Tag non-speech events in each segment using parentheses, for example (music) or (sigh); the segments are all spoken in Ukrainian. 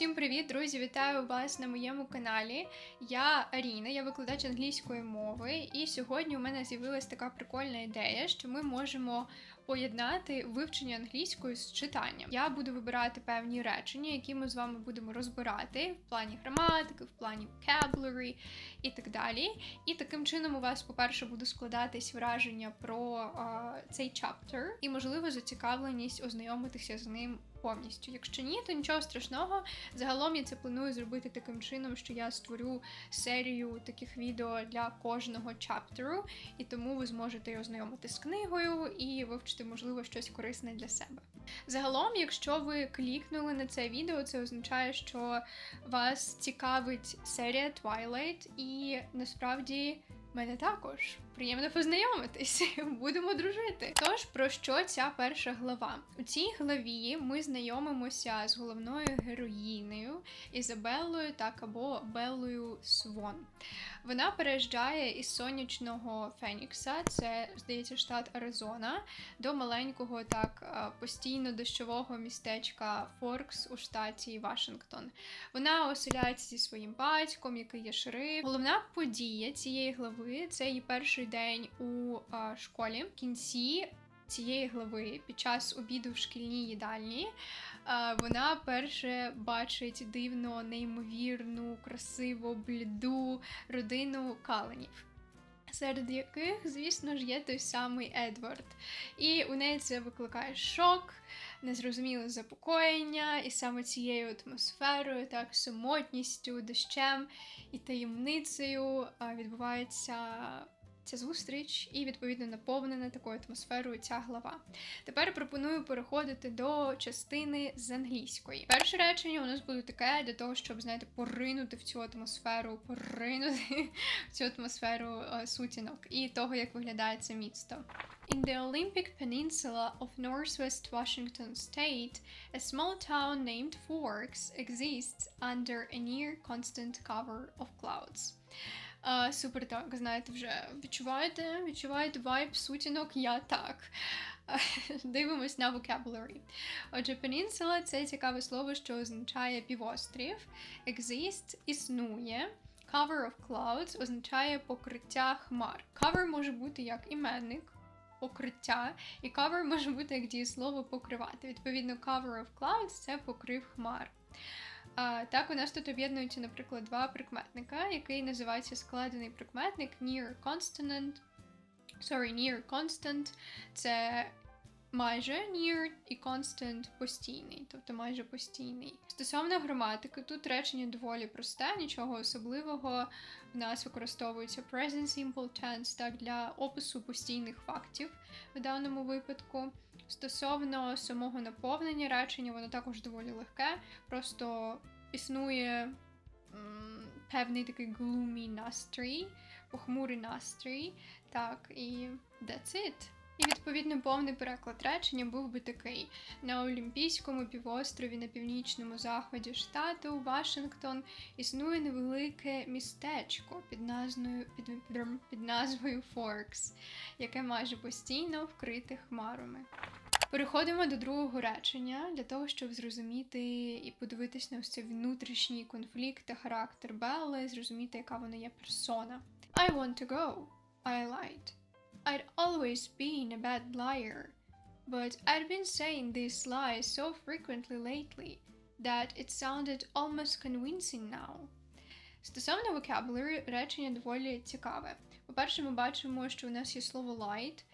Усім привіт, друзі! Вітаю вас на моєму каналі. Я Аріна, я викладач англійської мови, і сьогодні у мене з'явилася така прикольна ідея, що ми можемо поєднати вивчення англійської з читанням. Я буду вибирати певні речення, які ми з вами будемо розбирати в плані граматики, в плані vocabulary і так далі. І таким чином у вас, по-перше, буде складатись враження про а, цей чаптер і, можливо, зацікавленість ознайомитися з ним повністю. Якщо ні, то нічого страшного. Загалом я це планую зробити таким чином, що я створю серію таких відео для кожного чаптеру, і тому ви зможете ознайомити з книгою і вивчити, можливо, щось корисне для себе. Загалом, якщо ви клікнули на це відео, це означає, що вас цікавить серія Twilight, і насправді мене також. Приємно познайомитись, (laughs) будемо дружити. Тож про що ця перша глава? У цій главі ми знайомимося з головною героїнею Ізабеллою, так або Беллою Свон. Вона переїжджає із сонячного Фенікса, це здається штат Аризона, до маленького так постійно дощового містечка Форкс у штаті Вашингтон. Вона оселяється зі своїм батьком, який є шериф. Головна подія цієї глави це її перший день у а, школі. В кінці цієї глави, під час обіду в шкільній їдальні, а, вона перше бачить дивно, неймовірну, красиву, бліду родину каленів. Серед яких, звісно ж, є той самий Едвард. І у неї це викликає шок, незрозуміле запокоєння, і саме цією атмосферою, так, самотністю, дощем і таємницею відбувається ця зустріч і відповідно наповнена такою атмосферою ця глава. Тепер пропоную переходити до частини з англійської. Перше речення у нас буде таке для того, щоб знаєте, поринути в цю атмосферу, поринути в цю атмосферу сутінок і того, як виглядає це місто. In the Olympic Peninsula of northwest Washington state, a small town named Forks exists under a near constant cover of clouds. А, Супер, так, знаєте, вже відчуваєте? Відчуваєте вайб сутінок? Я так. (laughs) Дивимось на vocabulary. Отже, peninsula – це цікаве слово, що означає півострів. Exist існує. Cover of clouds означає покриття хмар. Cover може бути як іменник, покриття, і cover (laughs) може бути як дієслово покривати. Відповідно, cover of clouds це покрив хмар. А, Так, у нас тут об'єднуються, наприклад, два прикметника, який називається складений прикметник near consonant. Sorry, near constant. Це майже near і constant постійний, тобто майже постійний. Стосовно граматики, тут речення доволі просте, нічого особливого. В нас використовується present simple tense так, для опису постійних фактів в даному випадку. Стосовно самого наповнення речення, воно також доволі легке, просто існує певний такий глумі настрій, похмурий настрій. Так, і that's it. І відповідно повний переклад речення був би такий: на Олімпійському півострові на північному заході штату Вашингтон існує невелике містечко під назвою під, під, назвою Форкс, яке майже постійно вкрите хмарами. Переходимо до другого речення для того, щоб зрозуміти і подивитись на ось цей внутрішній конфлікт та характер Белли, зрозуміти, яка вона є персона. I want to go. I lied. I'd always been a bad liar. But I'd been saying these lies so frequently lately that it sounded almost convincing now. Стосовно vocabulary, речення доволі цікаве. По-перше, ми бачимо, що у нас є слово light,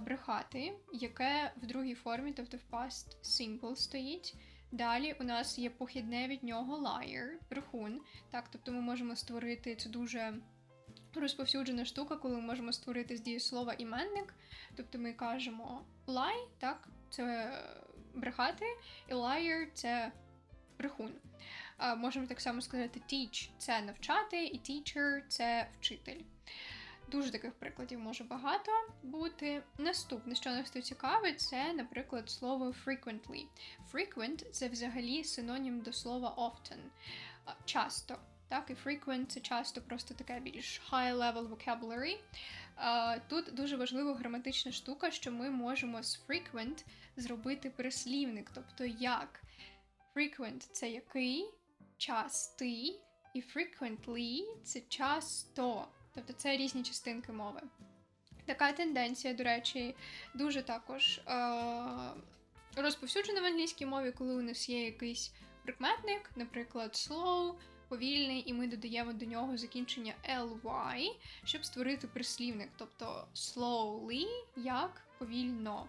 брехати, яке в другій формі, тобто в past simple стоїть. Далі у нас є похідне від нього liar, брехун. Так, тобто ми можемо створити це дуже розповсюджена штука, коли ми можемо створити з дієслова іменник. Тобто ми кажемо lie, так, це брехати, і liar це брехун. Можемо так само сказати teach це навчати, і teacher це вчитель. Дуже таких прикладів може багато бути. Наступне, що нас тут цікавить, це, наприклад, слово frequently. Frequent це взагалі синонім до слова often. Часто. Так, і frequent це часто просто таке більш high level vocabulary. Тут дуже важлива граматична штука, що ми можемо з frequent зробити прислівник, тобто як. Frequent це який, частий, і frequently це часто. Тобто це різні частинки мови. Така тенденція, до речі, дуже також розповсюджена в англійській мові, коли у нас є якийсь прикметник, наприклад, slow, повільний, і ми додаємо до нього закінчення ly, щоб створити прислівник, тобто slowly як повільно.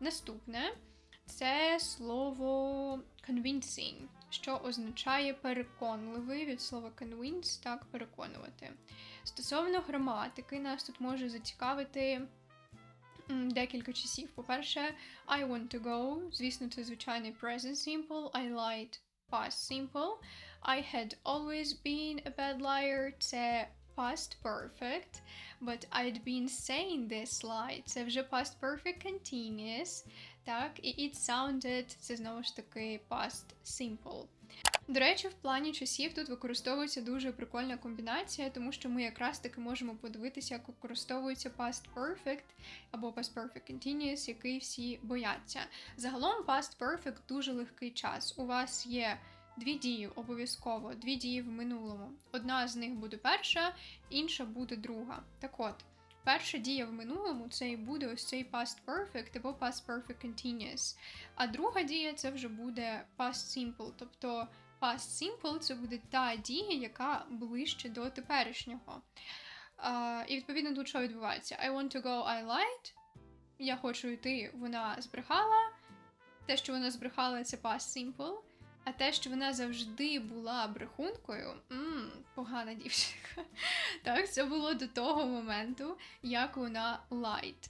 Наступне це слово convincing, що означає переконливий від слова convince, так переконувати. Стосовно граматики, нас тут може зацікавити декілька часів. По-перше, I want to go. Звісно, це звичайний present simple. I lied past simple. I had always been a bad liar. Це past perfect. But I'd been saying this lie. Це вже past perfect continuous. Так, і it sounded це знову ж таки past simple. До речі, в плані часів тут використовується дуже прикольна комбінація, тому що ми якраз таки можемо подивитися, як використовується past perfect або past perfect continuous, який всі бояться. Загалом past perfect дуже легкий час. У вас є дві дії обов'язково, дві дії в минулому. Одна з них буде перша, інша буде друга. Так от. Перша дія в минулому це і буде ось цей past perfect або past perfect continuous. А друга дія це вже буде past simple. Тобто past simple це буде та дія, яка ближче до теперішнього. А, і відповідно тут що відбувається? I want to go, I lied. Я хочу йти, вона збрехала. Те, що вона збрехала, це past simple. А те, що вона завжди була брехункою, м, погана дівчинка. (laughs) Так, це було до того моменту, як вона lied.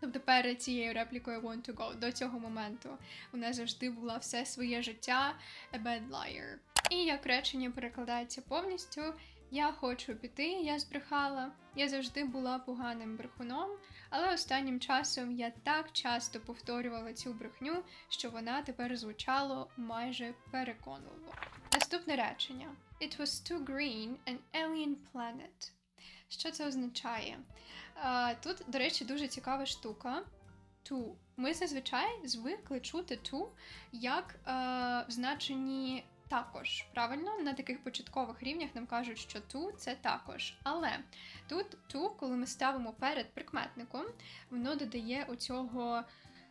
Тобто перед цією реплікою want to go, до цього моменту вона завжди була все своє життя a bad liar. І як речення перекладається повністю: Я хочу піти, я збрехала, я завжди була поганим брехуном, але останнім часом я так часто повторювала цю брехню, що вона тепер звучало майже переконливо. Наступне речення: It was too green an alien planet. Що це означає? А, Тут, до речі, дуже цікава штука. To. Ми зазвичай звикли чути to як е, в значенні також. Правильно, на таких початкових рівнях нам кажуть, що to це також. Але тут to, коли ми ставимо перед прикметником, воно додає оцього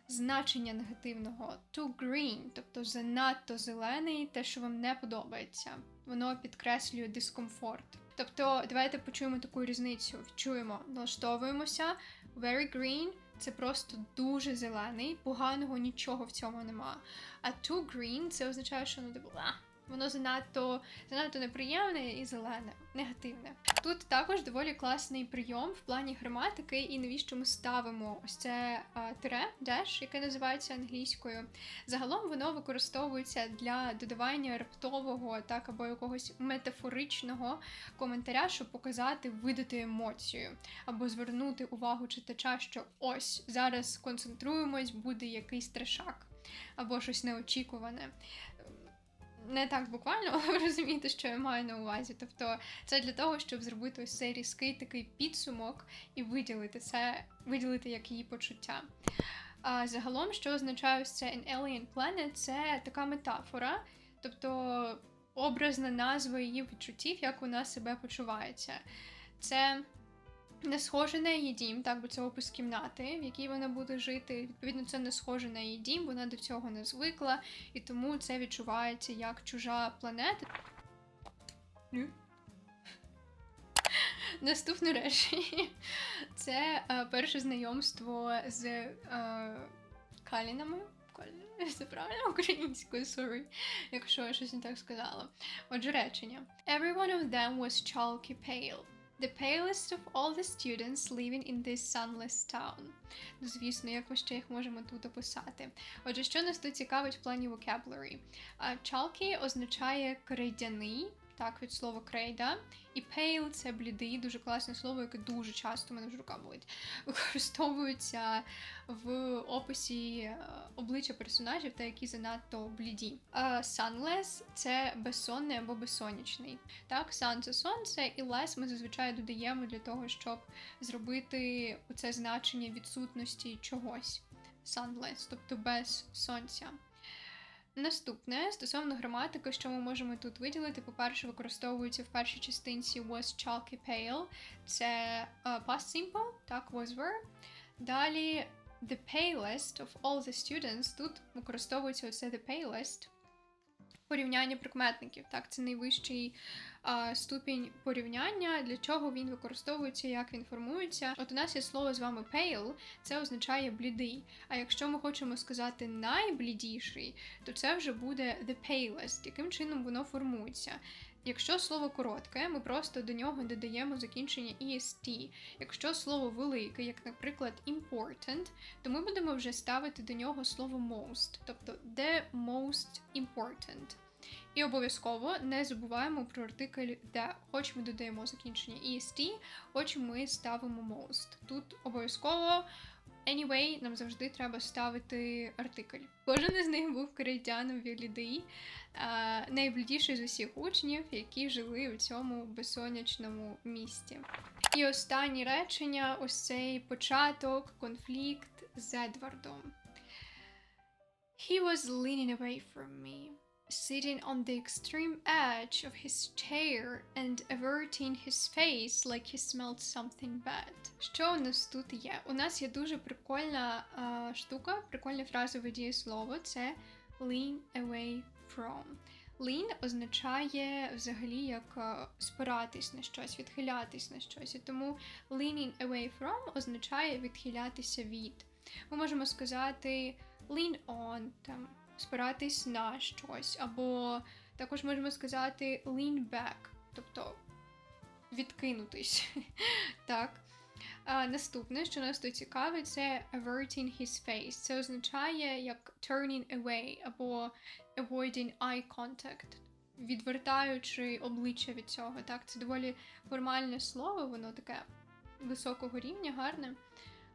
значення негативного too green, тобто занадто зелений, те, що вам не подобається. Воно підкреслює дискомфорт. Тобто, давайте почуємо таку різницю. Чуємо, налаштовуємося. Very green це просто дуже зелений, поганого нічого в цьому нема. А too green це означає, що ну де «А, воно занадто занадто неприємне і зелене, негативне. Тут також доволі класний прийом в плані граматики, і навіщо ми ставимо ось це а, тире, деш, яке називається англійською. Загалом воно використовується для додавання раптового, так або якогось метафоричного коментаря, щоб показати, видати емоцію, або звернути увагу читача, що ось зараз концентруємось, буде якийсь трешак, або щось неочікуване не так буквально, (laughs) але ви розумієте, що я маю на увазі. Тобто це для того, щоб зробити ось цей різкий такий підсумок і виділити це, виділити як її почуття. А загалом, що означає ось це An Alien Planet, це така метафора, тобто образна назва її відчуттів, як вона себе почувається. Це не схоже на її дім, так, бо це опис кімнати, в якій вона буде жити. Відповідно, це не схоже на її дім, вона до цього не звикла, і тому це відчувається як чужа планета. (laughs) Наступне речення це е, перше знайомство з е, Калінами. (laughs) Це правильно українською, sorry, якщо я щось не так сказала. Отже, речення. Every one of them was chalky pale. The palest of all the students living in this sunless town. Ну, звісно, як ми ще їх можемо тут описати. Отже, що нас тут цікавить в плані vocabulary? Chalky означає крейдяний, так, від слова крейда. І pale – це блідий, дуже класне слово, яке дуже часто у мене вже рука (laughs) використовується в описі е, обличчя персонажів, та які занадто бліді. Uh, sunless – це безсонний або безсонячний. Так, sun – це сонце, і less ми зазвичай додаємо для того, щоб зробити це значення відсутності чогось. Sunless, тобто без сонця. Наступне стосовно граматики, що ми можемо тут виділити, по-перше, використовується в першій частинці was chalky pale, це uh, past simple, так, was were. Далі the palest of all the students, тут використовується оце the palest. Порівняння прикметників. Так, це найвищий а, ступінь порівняння, для чого він використовується, як він формується. От у нас є слово з вами pale, це означає блідий. А якщо ми хочемо сказати найблідіший, то це вже буде the palest, яким чином воно формується. Якщо слово коротке, ми просто до нього додаємо закінчення EST. Якщо слово велике, як, наприклад, important, то ми будемо вже ставити до нього слово most, тобто the most important. І обов'язково не забуваємо про артикль де. Хоч ми додаємо закінчення EST, хоч ми ставимо most. Тут обов'язково anyway, нам завжди треба ставити артикль. Кожен із них був крейдяном Вілідий, найблідіший з усіх учнів, які жили у цьому безсонячному місті. І останнє речення ось цей початок, конфлікт з Едвардом. He was leaning away from me, sitting on the extreme edge of his chair and averting his face like he smelled something bad. Що у нас тут є? У нас є дуже прикольна а, штука, прикольне фразове дієслово. Це lean away from. Lean означає взагалі як спиратись на щось, відхилятись на щось. І тому leaning away from означає відхилятися від. Ми можемо сказати lean on, там, спиратись на щось, або також можемо сказати lean back, тобто відкинутись. (laughs) так. А, наступне, що нас тут цікавить, це averting his face. Це означає як turning away або avoiding eye contact, відвертаючи обличчя від цього. Так, це доволі формальне слово, воно таке високого рівня, гарне,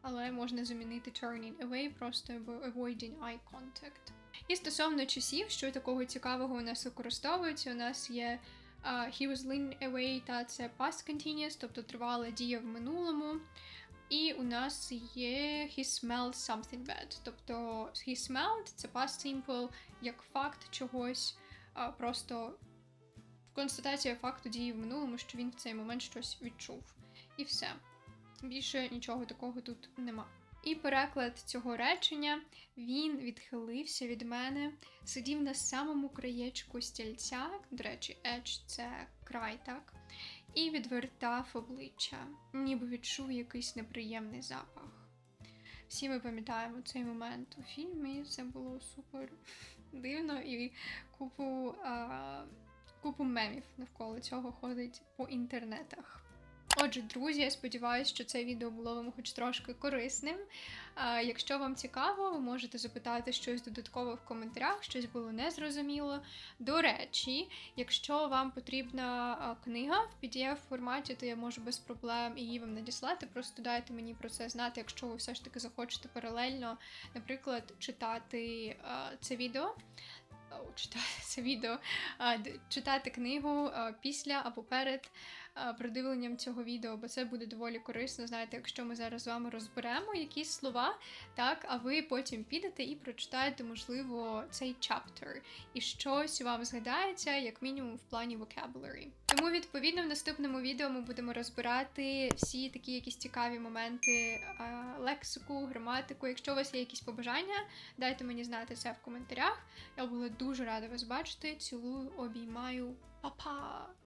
але можна замінити turning away просто або avoiding eye contact. І стосовно часів, що такого цікавого у нас використовується, у нас є uh, he was leaning away, та це past continuous, тобто тривала дія в минулому. І у нас є he smelled something bad. Тобто he smelled це past simple як факт чогось, а просто констатація факту дії в минулому, що він в цей момент щось відчув. І все. Більше нічого такого тут нема. І переклад цього речення він відхилився від мене, сидів на самому краєчку стільця, до речі, edge – це край, так, і відвертав обличчя, ніби відчув якийсь неприємний запах. Всі ми пам'ятаємо цей момент у фільмі, це було супер дивно і купу, а, купу мемів навколо цього ходить по інтернетах. Отже, друзі, я сподіваюся, що це відео було вам хоч трошки корисним. Якщо вам цікаво, ви можете запитати щось додатково в коментарях, щось було незрозуміло. До речі, якщо вам потрібна книга в pdf форматі, то я можу без проблем її вам надіслати. Просто дайте мені про це знати, якщо ви все ж таки захочете паралельно, наприклад, читати це відео. Читати це відео, читати книгу після або перед продивленням цього відео, бо це буде доволі корисно. Знаєте, якщо ми зараз з вами розберемо якісь слова, так, а ви потім підете і прочитаєте, можливо, цей чаптер, і щось вам згадається, як мінімум, в плані vocabulary. Тому, відповідно, в наступному відео ми будемо розбирати всі такі якісь цікаві моменти лексику, граматику. Якщо у вас є якісь побажання, дайте мені знати це в коментарях. Я була дуже рада вас бачити. Цілую, обіймаю, Па-па!